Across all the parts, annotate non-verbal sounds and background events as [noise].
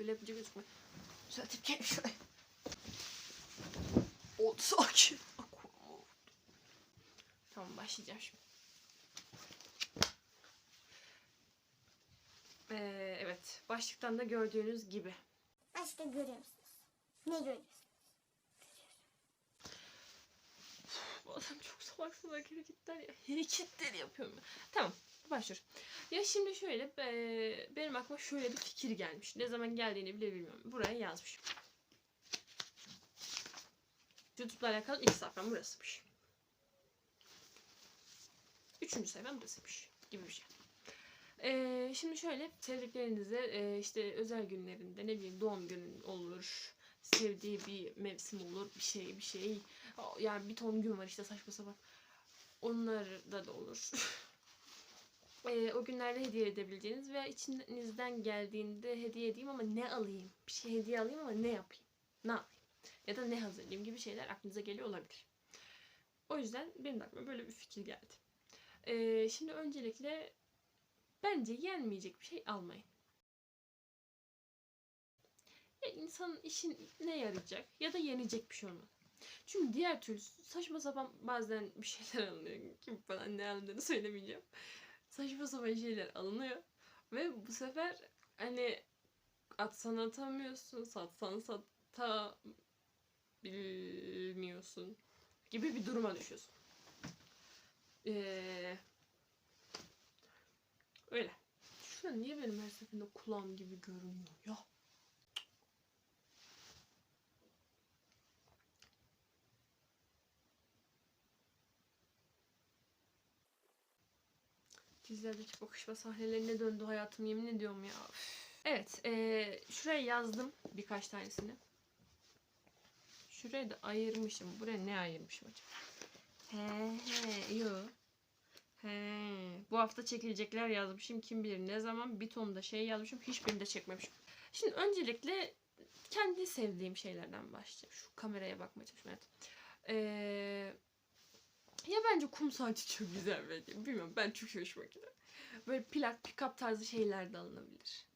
Böyle yapınca gözükmüyor. Düzeltip gel şöyle. Oldu sakin. Tamam başlayacağım şimdi. Ee, evet. Başlıktan da gördüğünüz gibi. Başta görüyor musunuz? Ne görüyorsunuz? Bazen salak hareketler. Hareketler yapıyorum. Tamam. Başlıyor. Ya şimdi şöyle e, benim aklıma şöyle bir fikir gelmiş. Ne zaman geldiğini bile bilmiyorum. Buraya yazmışım. YouTube'la alakalı ilk sayfam burasıymış. Üçüncü sayfam burasıymış. Gibi bir şey. E, şimdi şöyle sevdiklerinize e, işte özel günlerinde ne bileyim doğum günün olur. Sevdiği bir mevsim olur. Bir şey bir şey. Yani bir ton gün var işte saçma sapan. Onlarda da olur. [laughs] Ee, o günlerde hediye edebileceğiniz veya içinizden geldiğinde hediye edeyim ama ne alayım? Bir şey hediye alayım ama ne yapayım? Ne alayım? Ya da ne hazırlayayım gibi şeyler aklınıza geliyor olabilir. O yüzden benim de aklıma böyle bir fikir geldi. Ee, şimdi öncelikle bence yenmeyecek bir şey almayın. Ya insanın işin ne yarayacak ya da yenecek bir şey olmalı. Çünkü diğer türlü saçma sapan bazen bir şeyler [laughs] alınıyor. Kim falan ne alındığını söylemeyeceğim. Saçma sapan şeyler alınıyor. Ve bu sefer hani atsan atamıyorsun, satsan satabilmiyorsun gibi bir duruma düşüyorsun. Ee, öyle. Şurada niye benim her seferinde kulağım gibi görünüyor ya? Dizilerdeki bakışma sahnelerine döndü hayatım yemin ediyorum ya. Üf. Evet, eee, şuraya yazdım birkaç tanesini. Şuraya da ayırmışım. Buraya ne ayırmışım acaba? He he, yo. He, bu hafta çekilecekler yazmışım. Kim bilir ne zaman bir ton da şey yazmışım. Hiçbirini de çekmemişim. Şimdi öncelikle kendi sevdiğim şeylerden başlayayım. Şu kameraya bakmaya çalışıyorum. Evet. Eee ya bence kum saati çok güzel bence. Bilmiyorum ben çok hoşuma gidiyor. Böyle plak, pick-up tarzı şeyler de alınabilir.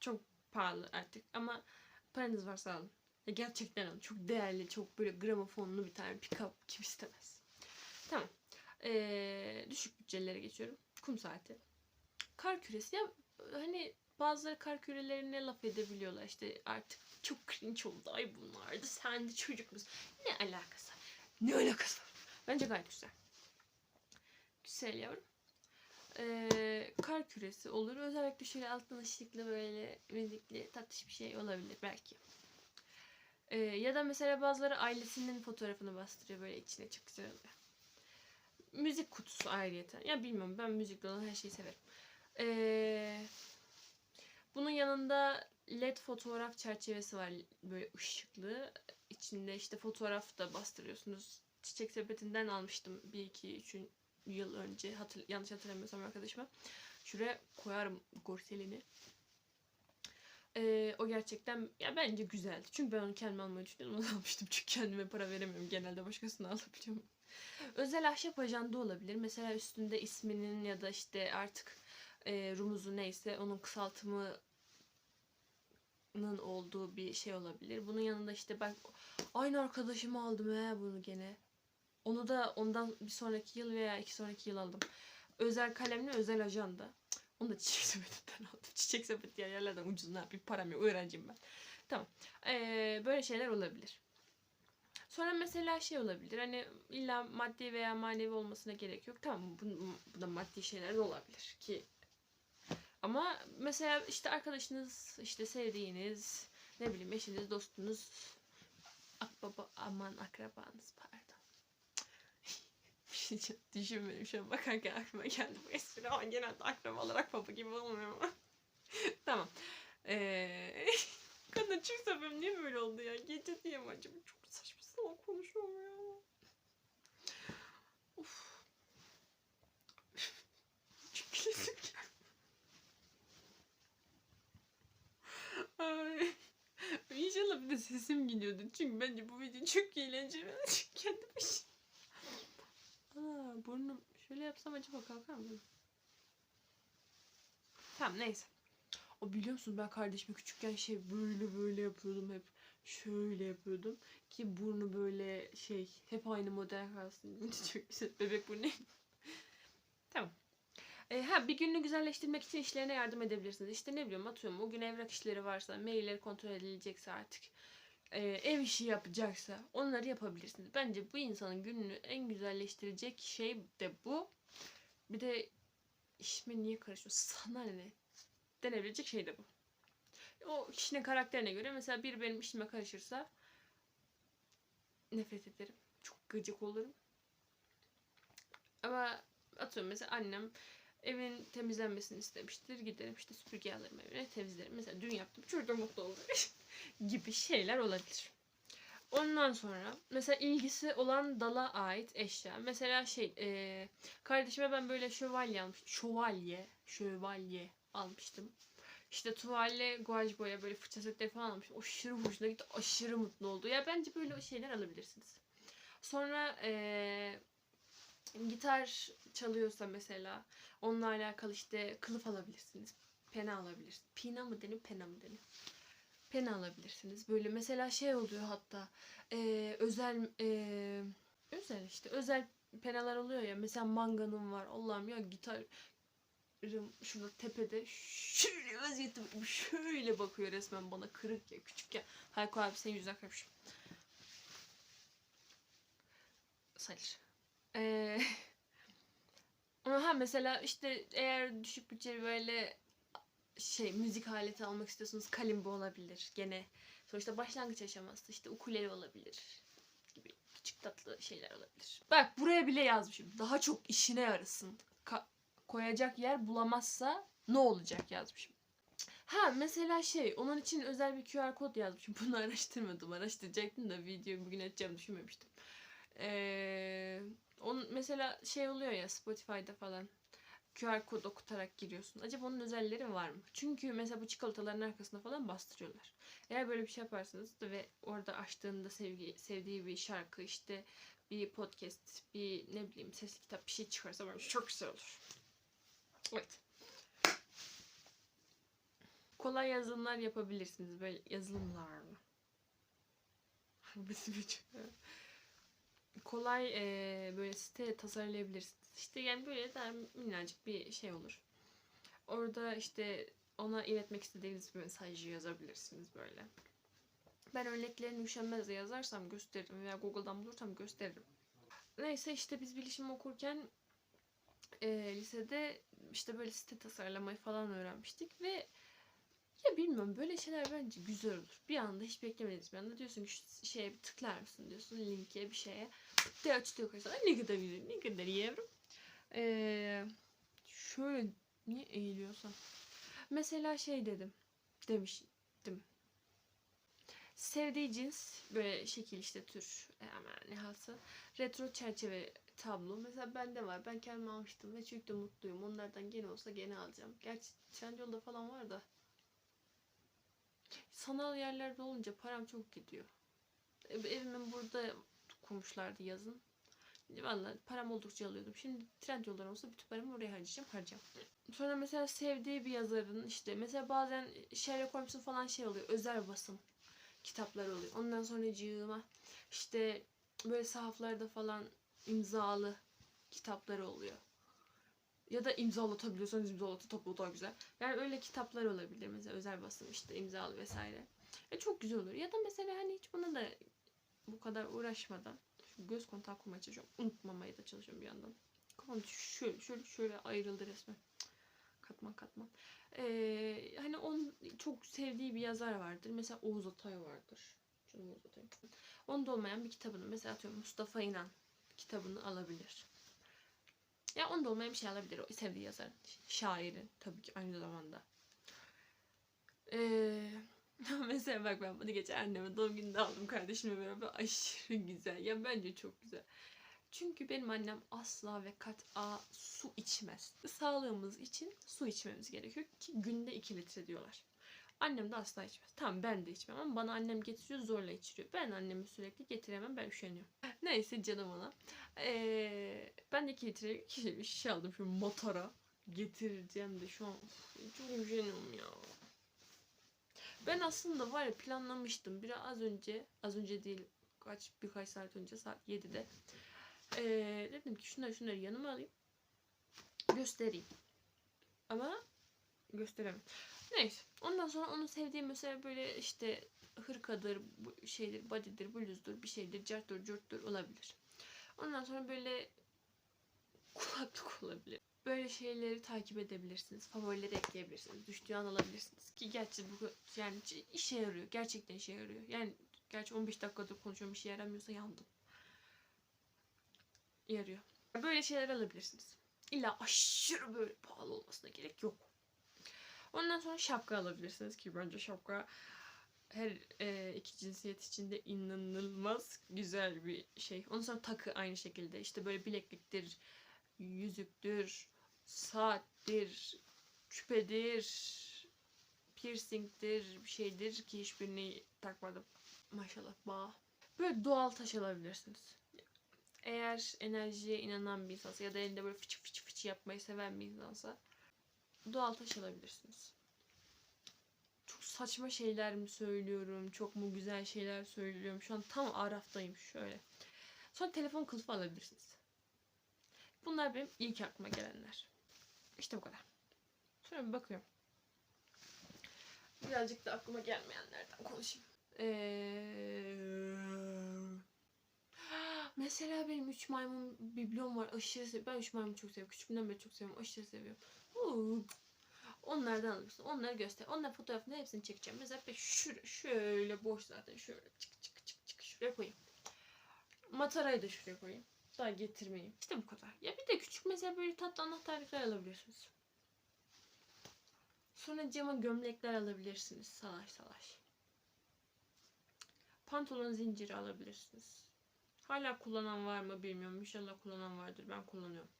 Çok pahalı artık ama paranız varsa alın. Ya gerçekten alın. Çok değerli, çok böyle gramofonlu bir tane pick-up kim istemez. Tamam. Ee, düşük bütçelere geçiyorum. Kum saati. Kar küresi. Ya hani bazıları kar kürelerine laf edebiliyorlar. İşte artık çok cringe oldu. Ay bunlardı. Sen de çocuk musun? Ne alakası? Ne alakası? Bence gayet güzel. Güzel yavrum. Ee, kar küresi olur. Özellikle şöyle alttan ışıklı böyle müzikli tatlış bir şey olabilir belki. Ee, ya da mesela bazıları ailesinin fotoğrafını bastırıyor böyle içine çok güzel oluyor. Müzik kutusu ayrıyeten. Ya bilmiyorum ben müzikli olan her şeyi severim. Ee, bunun yanında led fotoğraf çerçevesi var böyle ışıklı. İçinde işte fotoğraf da bastırıyorsunuz Çiçek Sepeti'nden almıştım. bir iki üç yıl önce. Hatır, yanlış hatırlamıyorsam arkadaşıma. Şuraya koyarım gorselini. Ee, o gerçekten ya bence güzeldi. Çünkü ben onu kendime almayı düşünüyordum. Onu [laughs] almıştım çünkü kendime para veremiyorum. Genelde başkasına [laughs] alabiliyorum. Özel ahşap ajanda olabilir. Mesela üstünde isminin ya da işte artık e, rumuzu neyse onun kısaltımı olduğu bir şey olabilir. Bunun yanında işte ben aynı arkadaşımı aldım he bunu gene. Onu da ondan bir sonraki yıl veya iki sonraki yıl aldım. Özel kalemli özel ajanda. Onu da çiçek [laughs] sepetinden aldım. Çiçek sepeti diğer yerlerden ucuz ne yapayım param yok öğrenciyim ben. Tamam. Ee, böyle şeyler olabilir. Sonra mesela şey olabilir hani illa maddi veya manevi olmasına gerek yok. Tamam bu, bu da maddi şeyler de olabilir ki ama mesela işte arkadaşınız, işte sevdiğiniz, ne bileyim eşiniz, dostunuz, akbaba, aman akrabanız pardon. Çok düşünmedim bakarken aklıma geldi bu espri ama genelde akrabalar akbaba gibi olmuyor mu? [laughs] tamam. Ee, [laughs] kadın çok sebebim niye böyle oldu ya? Gece diye mi acaba? Çok saçma salak konuşuyorum ya. Of. gülesim [laughs] Ay. İnşallah bir de sesim gidiyordu. Çünkü bence bu video çok eğlenceli. Çünkü kendi başım. Aa, burnum şöyle yapsam acaba kalkar mı? Tamam neyse. O biliyor musunuz ben kardeşime küçükken şey böyle böyle yapıyordum hep. Şöyle yapıyordum. Ki burnu böyle şey hep aynı model kalsın. [laughs] Çok güzel. Bebek burnu. tamam. E, ha bir gününü güzelleştirmek için işlerine yardım edebilirsiniz. İşte ne bileyim atıyorum o gün evrak işleri varsa, mailleri kontrol edilecekse artık e, ev işi yapacaksa onları yapabilirsiniz. Bence bu insanın gününü en güzelleştirecek şey de bu. Bir de işime niye karışıyor? Sana ne? Denebilecek şey de bu. O kişinin karakterine göre mesela biri benim işime karışırsa nefret ederim. Çok gıcık olurum. Ama atıyorum mesela annem evin temizlenmesini istemiştir. Giderim işte süpürge alırım evine temizlerim. Mesela dün yaptım. Çok da mutlu olur. [laughs] gibi şeyler olabilir. Ondan sonra mesela ilgisi olan dala ait eşya. Mesela şey e, kardeşime ben böyle şövalye almıştım. Şövalye. Şövalye almıştım. İşte tuvalle guaj boya böyle fırça setleri falan almıştım. Aşırı hoşuna gitti. Aşırı mutlu oldu. Ya bence böyle şeyler alabilirsiniz. Sonra e, gitar çalıyorsa mesela onunla alakalı işte kılıf alabilirsiniz. Pena alabilirsiniz. Pina mı deniyor, pena mı deniyor? Pena alabilirsiniz. Böyle mesela şey oluyor hatta eee, özel eee, özel işte özel penalar oluyor ya. Mesela manganın var. Allah'ım ya gitarım şurada tepede şöyle vaziyette şöyle bakıyor resmen bana kırık ya küçükken. Hayko abi senin yüzünden kırmışım. Sayılır. Eee [laughs] ha mesela işte eğer düşük bütçeli böyle şey müzik aleti almak istiyorsanız kalimba olabilir gene. Sonuçta başlangıç aşaması işte ukulele olabilir gibi küçük tatlı şeyler olabilir. Bak buraya bile yazmışım. Daha çok işine yarasın. Ka- koyacak yer bulamazsa ne olacak yazmışım. Ha mesela şey onun için özel bir QR kod yazmışım. [laughs] Bunu araştırmadım. Araştıracaktım da videoyu bugün açacağım düşünmemiştim. Ee, onun mesela şey oluyor ya Spotify'da falan. QR kod okutarak giriyorsun. Acaba onun özelleri var mı? Çünkü mesela bu çikolataların arkasına falan bastırıyorlar. Eğer böyle bir şey yaparsanız ve orada açtığında sevgi, sevdiği bir şarkı işte bir podcast, bir ne bileyim sesli kitap bir şey çıkarsa bence çok güzel olur. Evet. Kolay yazılımlar yapabilirsiniz. Böyle yazılımlar mı? [laughs] Hangisi bir? Kolay eee, böyle site tasarlayabilirsiniz. İşte yani böyle daha minnacık bir şey olur. Orada işte ona iletmek istediğiniz bir mesajı yazabilirsiniz böyle. Ben örneklerini üşenmez yazarsam gösteririm veya Google'dan bulursam gösteririm. Neyse işte biz bilişim okurken eee, lisede işte böyle site tasarlamayı falan öğrenmiştik ve ya bilmiyorum böyle şeyler bence güzel olur. Bir anda hiç beklemediğiniz bir anda diyorsun ki şu şeye bir tıklar mısın diyorsun linke bir şeye. Açılıyor karşısına. Ay Ne kadar güzel ne kadar iyi yavrum. Ee, şöyle niye eğiliyorsam. Mesela şey dedim. Demiştim. Sevdiği cins böyle şekil işte tür e, ama ne halsa retro çerçeve tablo. Mesela bende var. Ben kendim almıştım ve çok da mutluyum. Onlardan gene olsa gene alacağım. Gerçi Trendyol'da falan var da sanal yerlerde olunca param çok gidiyor. Ev- Evimin burada kurmuşlardı yazın. Vallahi param oldukça alıyordum. Şimdi trend yollar olsa bütün paramı oraya harcayacağım. Harcayacağım. Sonra mesela sevdiği bir yazarın işte mesela bazen Sherlock Holmes'un falan şey oluyor. Özel basım kitapları oluyor. Ondan sonra cığıma işte böyle sahaflarda falan imzalı kitapları oluyor. Ya da imzalatabiliyorsanız imzalatın tabii o daha güzel. Yani öyle kitaplar olabilir mesela özel basım işte imzalı vesaire. E çok güzel olur. Ya da mesela hani hiç buna da bu kadar uğraşmadan şu göz kontağı kurmaya çalışıyorum. Unutmamaya da çalışıyorum bir yandan. Kafam şöyle şöyle şöyle ayrıldı resmen. Katman katman. Ee, hani onun çok sevdiği bir yazar vardır. Mesela Oğuz Atay vardır. Canım Oğuz Atay. Onda olmayan bir kitabını mesela atıyorum Mustafa İnan kitabını alabilir. Ya onda olmayan bir şey alabilir o sevdiği yazarın. Şairin tabii ki aynı zamanda. Ee, [laughs] mesela bak ben bunu geçen anneme doğum gününde aldım kardeşimle beraber aşırı güzel. Ya bence çok güzel. Çünkü benim annem asla ve kat'a su içmez. Sağlığımız için su içmemiz gerekiyor ki günde 2 litre diyorlar. Annem de asla içmez. Tamam ben de içmem ama bana annem getiriyor zorla içiriyor. Ben annemi sürekli getiremem ben üşeniyorum. [laughs] Neyse canım ona. Ee, ben de 2 litre [laughs] bir şişe aldım şu motora. Getireceğim de şu an çok üşeniyorum ya. Ben aslında var ya planlamıştım. Biraz az önce, az önce değil kaç birkaç saat önce saat 7'de. Ee, dedim ki şunları şunları yanıma alayım. Göstereyim. Ama gösteremem. Neyse. Ondan sonra onu sevdiğim mesela böyle işte hırkadır, bu şeydir, body'dir, bluzdur, bir şeydir, carttır, curttur olabilir. Ondan sonra böyle kulaklık olabilir. Böyle şeyleri takip edebilirsiniz. Favorileri ekleyebilirsiniz. Düştüğü an alabilirsiniz. Ki gerçi bu yani işe yarıyor. Gerçekten işe yarıyor. Yani gerçi 15 dakikadır konuşuyorum işe yaramıyorsa yandım. Yarıyor. Böyle şeyler alabilirsiniz. İlla aşırı böyle pahalı olmasına gerek yok. Ondan sonra şapka alabilirsiniz ki bence şapka her e, iki cinsiyet için de inanılmaz güzel bir şey. Ondan sonra takı aynı şekilde işte böyle bilekliktir, yüzüktür, saattir, küpedir, piercingdir, bir şeydir ki hiçbirini takmadım. Maşallah bağ. Böyle doğal taş alabilirsiniz. Eğer enerjiye inanan bir insansa ya da elinde böyle fıçı fıçı fıçı yapmayı seven bir insansa doğal taş alabilirsiniz. Çok saçma şeyler mi söylüyorum? Çok mu güzel şeyler söylüyorum? Şu an tam araftayım şöyle. Sonra telefon kılıfı alabilirsiniz. Bunlar benim ilk aklıma gelenler. İşte bu kadar. Sonra bir bakıyorum. Birazcık da aklıma gelmeyenlerden konuşayım. Ee... Mesela benim üç maymun biblom var. Aşırı seviyorum. Ben üç maymun çok seviyorum. Küçüklüğümden beri çok seviyorum. Aşırı seviyorum. Onlardan alırsın. Onları göster. Onların fotoğrafını hepsini çekeceğim. Mesela ben şöyle, şöyle boş zaten. Şöyle çık çık çık çık şuraya koyayım. Matarayı da şuraya koyayım. Daha getirmeyeyim. İşte bu kadar. Ya bir de küçük mesela böyle tatlı anahtarlıklar alabilirsiniz. Sonra cama gömlekler alabilirsiniz. Salaş salaş. Pantolon zinciri alabilirsiniz. Hala kullanan var mı bilmiyorum. İnşallah kullanan vardır. Ben kullanıyorum.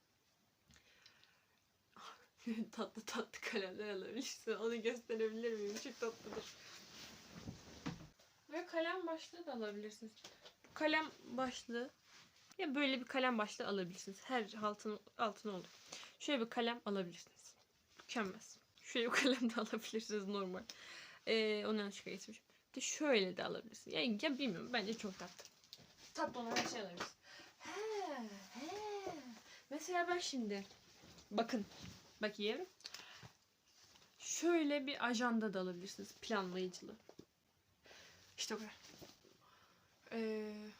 [laughs] tatlı tatlı kalemler alabilirsin. Onu gösterebilir miyim? Çok tatlıdır. Ve kalem başlığı da alabilirsiniz. Bu kalem başlığı ya böyle bir kalem başlığı alabilirsiniz. Her altın altın olur. Şöyle bir kalem alabilirsiniz. Mükemmel. Şöyle bir [laughs] kalem de alabilirsiniz normal. Ee, yanlışlıkla getirmişim. Bir de şöyle de alabilirsiniz. Yani ya bilmiyorum. Bence çok tatlı. Tatlı olan her şey alabilirsiniz. He, he. Mesela ben şimdi bakın bakayım. Şöyle bir ajanda da alabilirsiniz. Planlayıcılı. İşte kadar. Ee,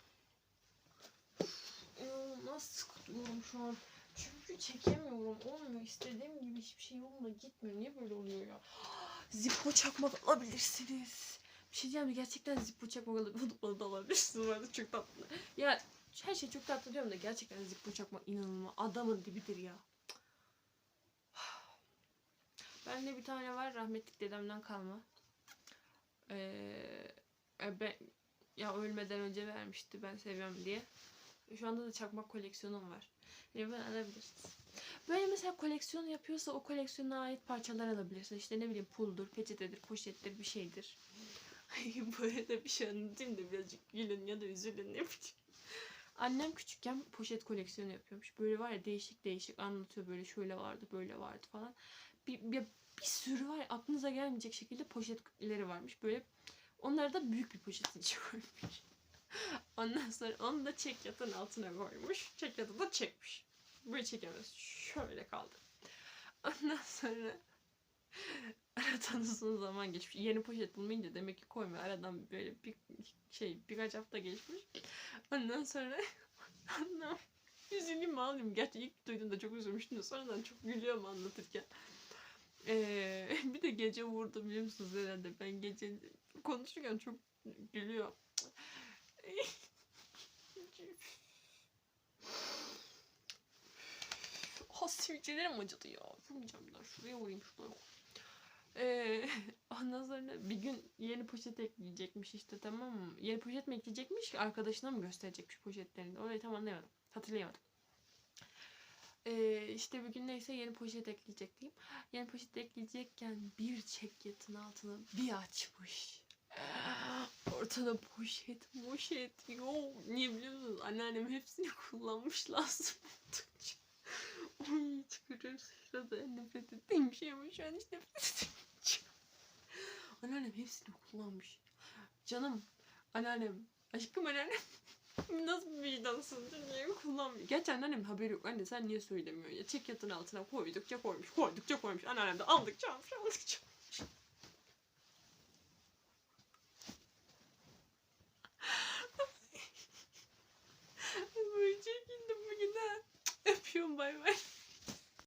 nasıl sıkılıyorum şu an. Çünkü çekemiyorum. Olmuyor. İstediğim gibi hiçbir şey yolunda gitmiyor. Niye böyle oluyor ya? Zippo çakmak alabilirsiniz. Bir şey diyeceğim? Gerçekten Zippo çakmak alıp [laughs] alabilirsiniz. Bu arada çok tatlı. Ya her şey çok tatlı diyorum da gerçekten Zippo çakmak inanılmaz. Adamın dibidir ya. Bende bir tane var rahmetlik dedemden kalma. Ee, e, ben ya ölmeden önce vermişti ben seviyorum diye. Şu anda da çakmak koleksiyonum var. Yani ben alabilirsiniz. Böyle mesela koleksiyon yapıyorsa o koleksiyona ait parçalar alabilirsin. İşte ne bileyim puldur, peçetedir, poşettir bir şeydir. [laughs] Bu arada bir şey anlatayım da birazcık gülün ya da üzülün ne bileyim. Annem küçükken poşet koleksiyonu yapıyormuş. Böyle var ya değişik değişik anlatıyor böyle şöyle vardı böyle vardı falan. Bir, bir, bir sürü var aklınıza gelmeyecek şekilde poşetleri varmış. Böyle onları da büyük bir poşetin içine [laughs] koymuş. Ondan sonra onu da çek yatın altına koymuş. Çek yatı da çekmiş. Böyle çekemez. Şöyle kaldı. Ondan sonra [laughs] aradan uzun zaman geçmiş. Yeni poşet bulmayınca demek ki koymuyor. Aradan böyle bir şey birkaç hafta geçmiş. Ondan sonra [laughs] annem üzüleyim mi ağlayayım. Gerçi ilk duyduğumda çok üzülmüştüm sonradan çok gülüyorum anlatırken. Ee, [laughs] bir de gece vurdu biliyor musunuz herhalde. Ben gece konuşurken çok gülüyor. [laughs] Ah sivilcelerim acıdı ya. Vurmayacağım bir daha. Şuraya vurayım şuraya. Ee, [laughs] ondan sonra bir gün yeni poşet ekleyecekmiş işte tamam mı? Yeni poşet mi ekleyecekmiş arkadaşına mı gösterecekmiş poşetlerini? Orayı tam anlayamadım. Hatırlayamadım. Ee, işte bir gün neyse yeni poşet ekleyecek diyeyim. Yeni poşet ekleyecekken bir çekyetin altını bir açmış. Ortada poşet poşet yok. Niye biliyor musunuz? Anneannem hepsini kullanmış lazım. Ay tükürüyorum sırada nefret ettiğim şey ama şu an hiç nefret etmiyorum. Anneannem hepsini kullanmış. Canım anneannem. Aşkım anneannem. Nasıl bir vicdansız dünyayı kullanmıyor. Gerçi anneannem haberi yok. Anne sen niye söylemiyorsun ya? Çek yatın altına koydukça koymuş, koydukça koymuş. Anneannem de aldıkça almış, aldıkça almış. Böyle çekildim bugün ha. Öpüyorum bay bay.